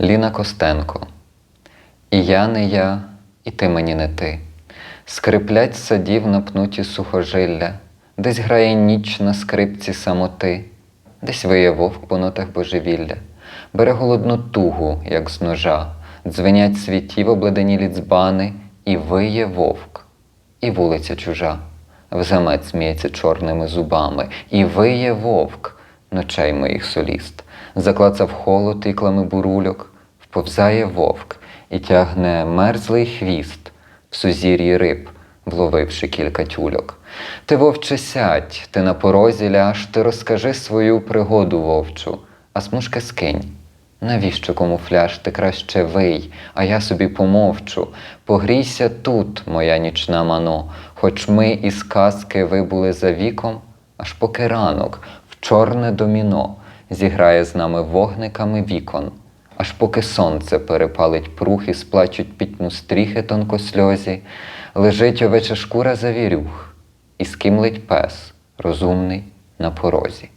Ліна Костенко. І я не я, і ти мені не ти. Скриплять садів напнуті сухожилля, десь грає ніч на скрипці самоти, десь виє вовк по нотах божевілля, бере голодну тугу, як з ножа, дзвенять світів обледенілі дзбани, і виє вовк, і вулиця чужа. Взамет сміється чорними зубами, і виє вовк, ночей моїх соліст, заклацав холод іклами бурульок, вповзає вовк і тягне мерзлий хвіст в сузір'ї риб, вловивши кілька тюльок. Ти, вовче, сядь, ти на порозі ляж, ти розкажи свою пригоду вовчу, а смужки скинь. Навіщо камуфляж ти краще вий, а я собі помовчу. Погрійся тут, моя нічна мано, хоч ми із казки вибули за віком, аж поки ранок чорне доміно зіграє з нами вогниками вікон, аж поки сонце перепалить прух і сплачуть пітьму стріхи тонкосльозі, лежить овеча шкура завірюх, і скимлить пес, розумний на порозі.